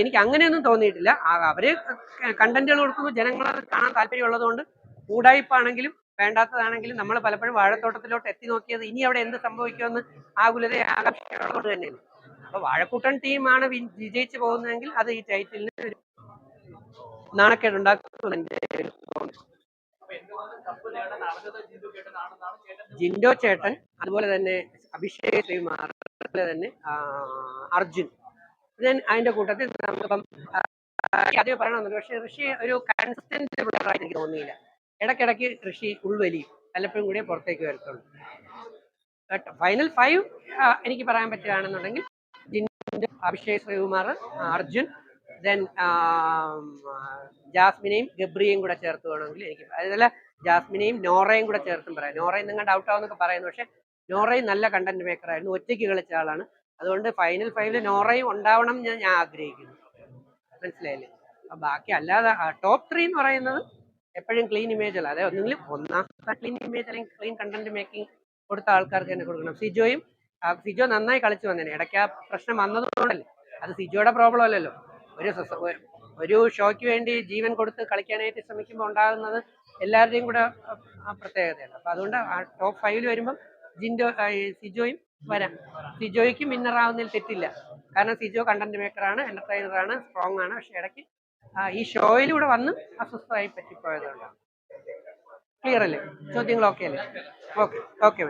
എനിക്ക് അങ്ങനെയൊന്നും തോന്നിയിട്ടില്ല അവർ കണ്ടന്റുകൾ കൊടുക്കുമ്പോൾ ജനങ്ങൾ അത് കാണാൻ താല്പര്യമുള്ളതുകൊണ്ട് കൂടായ്പാണെങ്കിലും വേണ്ടാത്തതാണെങ്കിലും നമ്മൾ പലപ്പോഴും വാഴത്തോട്ടത്തിലോട്ട് എത്തി നോക്കിയത് ഇനി അവിടെ എന്ത് സംഭവിക്കുമെന്ന് ആകുലത ആകാംക്ഷയുള്ളതുകൊണ്ട് തന്നെയാണ്. അപ്പൊ വാഴക്കൂട്ടൻ ടീമാണ് വിജയിച്ച് പോകുന്നതെങ്കിൽ അത് ഈ ടൈറ്റിലിന് ഒരു നാണക്കേടുണ്ടാക്കും എന്റെ ഒരു തോന്നൽ. ജിൻഡോ ചേട്ടൻ അതുപോലെ തന്നെ അഭിഷേക് ശ്രീമാർ അതുപോലെ തന്നെ അർജുൻ. Then അതിന്റെ കൂട്ടത്തിൽ നമുക്കിപ്പം ആദ്യം പറയണമെന്നുണ്ട്. പക്ഷെ ഋഷി ഒരു കൺസിസ്റ്റന്റ് പ്ലെയറായിട്ട് എനിക്ക് തോന്നിയില്ല. ഇടയ്ക്കിടയ്ക്ക് ഋഷി ഉൾവലിയും പലപ്പോഴും കൂടിയേ പുറത്തേക്ക് വരത്തുള്ളൂ. ബട്ട് ഫൈനൽ ഫൈവ് എനിക്ക് പറയാൻ പറ്റുകയാണെന്നുണ്ടെങ്കിൽ അഭിഷേക് ശ്രീകുമാർ അർജുൻ ദെൻ ജാസ്മിനെയും ഗബ്രിയെയും കൂടെ ചേർത്ത് വേണമെങ്കിൽ എനിക്ക് അതല്ല ജാസ്മിനെയും നോറയും കൂടെ ചേർത്തും പറയാം. നോറയും നിങ്ങൾ ആവുന്നൊക്കെ പറയുന്നു. പക്ഷെ നോറയും നല്ല കണ്ടന്റ് മേക്കറായിരുന്നു ഒറ്റയ്ക്ക് കളിച്ച ആളാണ്. അതുകൊണ്ട് ഫൈനൽ ഫൈവിൽ നോറയും ഉണ്ടാവണം എന്ന് ഞാൻ ആഗ്രഹിക്കുന്നു. മനസ്സിലായില്ലേ? അപ്പൊ ബാക്കി അല്ലാതെ ടോപ്പ് ത്രീ എന്ന് പറയുന്നത് എപ്പോഴും ക്ലീൻ ഇമേജ് അല്ല. അതായത് ഒന്നെങ്കിലും ഒന്നാമത്തെ ക്ലീൻ ഇമേജ് അല്ലെങ്കിൽ ക്ലീൻ കണ്ടന്റ് മേക്കിംഗ് കൊടുത്ത ആൾക്കാർക്ക് തന്നെ കൊടുക്കണം. സിജോയും സിജോ നന്നായി കളിച്ചു വന്നേനെ. ഇടയ്ക്ക് ആ പ്രശ്നം വന്നതുകൊണ്ടല്ലേ. അത് സിജോയുടെ പ്രോബ്ലം അല്ലല്ലോ. ഒരു ഒരു- ഷോയ്ക്ക് വേണ്ടി ജീവൻ കൊടുത്ത് കളിക്കാനായിട്ട് ശ്രമിക്കുമ്പോൾ ഉണ്ടാകുന്നത് എല്ലാവരുടെയും കൂടെ പ്രത്യേകതയാണ്. അപ്പൊ അതുകൊണ്ട് ആ ടോപ്പ് ഫൈവിൽ വരുമ്പം ജിൻഡോ സിജോയും വരാം. സിജോയ്ക്ക് വിന്നർ ആവുന്നതിൽ തെറ്റില്ല. കാരണം സിജോ കണ്ടന്റ് മേക്കറാണ് എന്റർടൈനറാണ് സ്ട്രോങ് ആണ് പക്ഷെ ഇടയ്ക്ക് ഈ ഷോയിലൂടെ വന്ന് അസ്വസ്ഥമായി പറ്റിപ്പോയതുകൊണ്ടാണ്. ക്ലിയർ അല്ലേ ചോദ്യങ്ങൾ ഓക്കെ അല്ലേ ഓക്കെ ഓക്കെ